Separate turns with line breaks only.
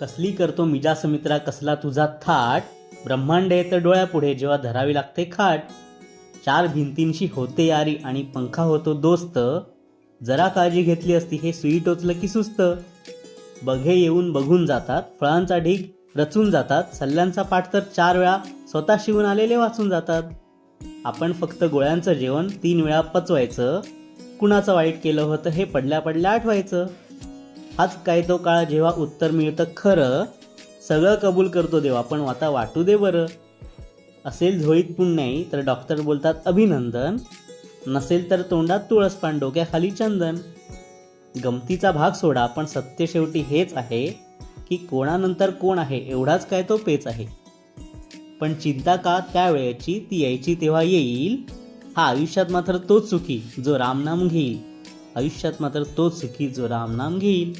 कसली करतो मिजा सुमित्रा कसला तुझा थाट? ब्रह्मांड येतं डोळ्यापुढे जेव्हा धरावी लागते खाट. चार भिंतींशी होते यारी आणि पंखा होतो दोस्त. जरा काळजी घेतली असती हे सुई टोचलं की सुस्त. बघे येऊन बघून जातात फळांचा ढीग रचून जातात. सल्ल्यांचा पाठ तर चार वेळा स्वतः शिवून आलेले वाचून जातात. आपण फक्त गोळ्यांचं जेवण तीन वेळा पचवायचं. कुणाचं वाईट केलं होतं हे पडल्या पडल्या आठवायचं. हाच काय तो काळ जेव्हा उत्तर मिळतं खरं सगळं कबूल करतो देवा पण आता वाटू दे बरं. असेल झोळीत पुण्याई तर डॉक्टर बोलतात अभिनंदन. नसेल तर तोंडात तुळस पान डोक्याखाली चंदन. गमतीचा भाग सोडा पण सत्य शेवटी हेच आहे की कोणानंतर कोण आहे एवढाच काय तो पेच आहे. पण चिंता का त्या वेळेची ती यायची तेव्हा येईल. हा आयुष्यात मात्र तोच चुकी जो रामनाम घेईल. आयुष्यात मात्र तोच सुखी जो रामनाम घेईल.